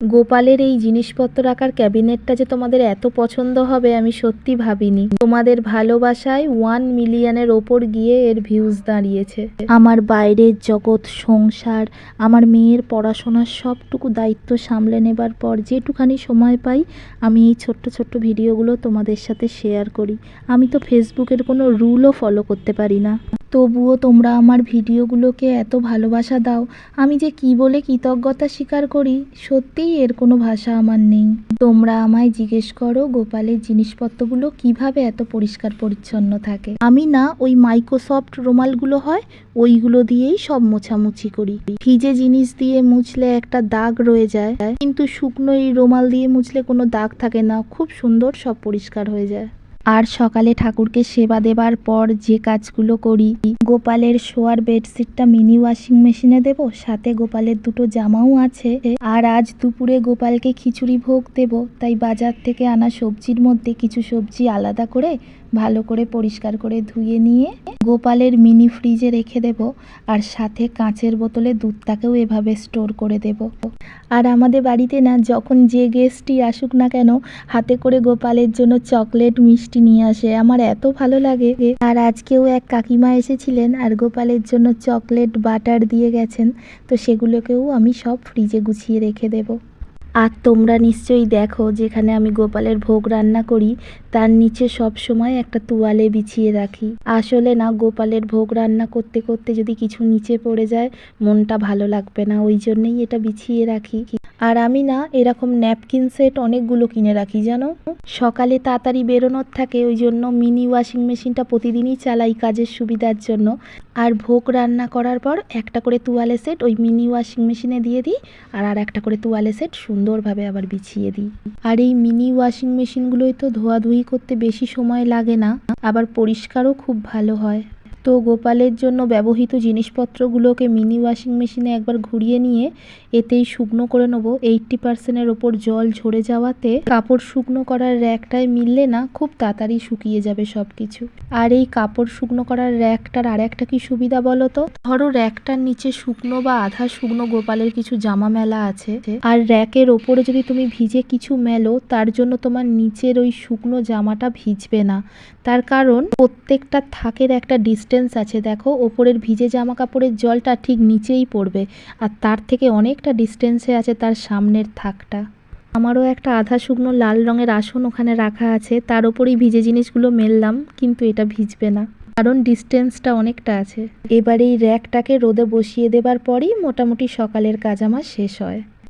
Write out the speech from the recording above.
গোপালের এই জিনিসপত্র রাখার ক্যাবিনেটটা যে তোমাদের এত পছন্দ হবে, আমি সত্যি ভাবিনি। তোমাদের ভালোবাসায় ওয়ান মিলিয়নের ওপর গিয়ে এর ভিউজ দাঁড়িয়েছে। আমার বাইরের জগৎ, সংসার, আমার মেয়ের পড়াশোনার সবটুকু দায়িত্ব সামলে নেবার পর যেটুখানি সময় পাই, আমি এই ছোট্ট ছোট্ট ভিডিওগুলো তোমাদের সাথে শেয়ার করি। আমি তো ফেসবুকের কোনো রুলও ফলো করতে পারি না। তবুও তোমরা আমার ভিডিওগুলোকে এত ভালোবাসা দাও, আমি যে কি বলে কৃতজ্ঞতা স্বীকার করি, সত্যিই এর কোনো ভাষা আমার নেই। তোমরা আমায় জিজ্ঞেস করো গোপালের জিনিসপত্রগুলো কীভাবে এত পরিষ্কার পরিচ্ছন্ন থাকে। আমি না ওই মাইক্রোসফট রুমালগুলো হয়, ওইগুলো দিয়েই সব মোছামুছি করি। ভিজে জিনিস দিয়ে মুছলে একটা দাগ রয়ে যায়, কিন্তু শুকনো এই রুমাল দিয়ে মুছলে কোনো দাগ থাকে না, খুব সুন্দর সব পরিষ্কার হয়ে যায়। আর সকালে ঠাকুরকে সেবা দেবার পর যে কাজগুলো করি, গোপালের শোয়ার বেডশিটটা মিনি ওয়াশিং মেশিনে দেব, সাথে গোপালের দুটো জামাও আছে। আর আজ দুপুরে গোপালকে খিচুড়ি ভোগ দেব, তাই বাজার থেকে আনা সবজির মধ্যে কিছু সবজি আলাদা করে ভালো করে পরিষ্কার করে ধুয়ে নিয়ে গোপালের মিনি ফ্রিজে রেখে দেব আর সাথে কাঁচের বোতলে দুধটাকেও এভাবে স্টোর করে দেব। আর আমাদের বাড়িতে না, যখন যে গেস্টই আসুক না কেন, হাতে করে গোপালের জন্য চকলেট মিষ্টি নিয়ে আসে। আমার এত ভালো লাগে। আর আজকেও এক কাকিমা এসেছিলেন আর গোপালের জন্য চকলেট বাটার দিয়ে গেছেন, তো সেগুলোকেও আমি সব ফ্রিজে গুছিয়ে রেখে দেবো। আর তোমরা নিশ্চয়ই দেখো যেখানে আমি গোপালের ভোগ রান্না করি, তার নিচে সব সময় একটা তোয়ালে বিছিয়ে রাখি। আসলে না, গোপালের ভোগ রান্না করতে করতে যদি কিছু নিচে পড়ে যায়, মনটা ভালো লাগবে না। ওই জন্যই এটা বিছিয়ে রাখি। আর আমি না এরকম ন্যাপকিন সেট অনেকগুলো কিনে রাখি, জানো? সকালে তাড়াতাড়ি বেরোনোর থাকে, ওই জন্য মিনি ওয়াশিং মেশিনটা প্রতিদিনই চালাই কাজের সুবিধার জন্য। আর ভোগ রান্না করার পর একটা করে তোয়ালে সেট ওই মিনি ওয়াশিং মেশিনে দিয়ে দিই, আর আর একটা করে তোয়ালে সেট সুন্দরভাবে আবার বিছিয়ে দিই। আর এই মিনি ওয়াশিং মেশিনগুলোই তো ধোয়াধুয়ি করতে বেশি সময় লাগে না, আবার পরিষ্কারও খুব ভালো হয়। তো গোপালের জন্য ব্যবহৃত জিনিসপত্রগুলোকে মিনি ওয়াশিং মেশিনে একবার ঘুরিয়ে নিয়ে এতেই শুকনো করে নেব। এইট্টি পার্সেন্টের ওপর জল ঝরে যাওয়াতে কাপড় শুকনো করার র্যাকটায় মিললে না খুব তাড়াতাড়ি শুকিয়ে যাবে সব কিছু আর এই কাপড় শুকনো করার র্যাকটার আর একটা কি সুবিধা বলো তো? ধরো র্যাকটার নিচে শুকনো বা আধা শুকনো গোপালের কিছু জামা মেলা আছে আর র্যাকের ওপরে যদি তুমি ভিজে কিছু মেলো, তার জন্য তোমার নিচের ওই শুকনো জামাটা ভিজবে না। তার কারণ প্রত্যেকটা থাকের একটা ডিস্টেন্স আছে। দেখো, ওপরের ভিজে জামা কাপড়ের জলটা ঠিক নিচেই পড়বে আর তার থেকে অনেকটা ডিস্টেন্সে আছে তার সামনের থাকটা। আমারও একটা আধা শুকনো লাল রঙের আসন ওখানে রাখা আছে, তার ওপরেই ভিজে জিনিসগুলো মেললাম, কিন্তু এটা ভিজবে না। কারণ ডিস্টেন্সটা অনেকটা আছে। এবার এই র্যাকটাকে রোদে বসিয়ে দেবার পরই মোটামুটি সকালের কাজ আমার শেষ হয়।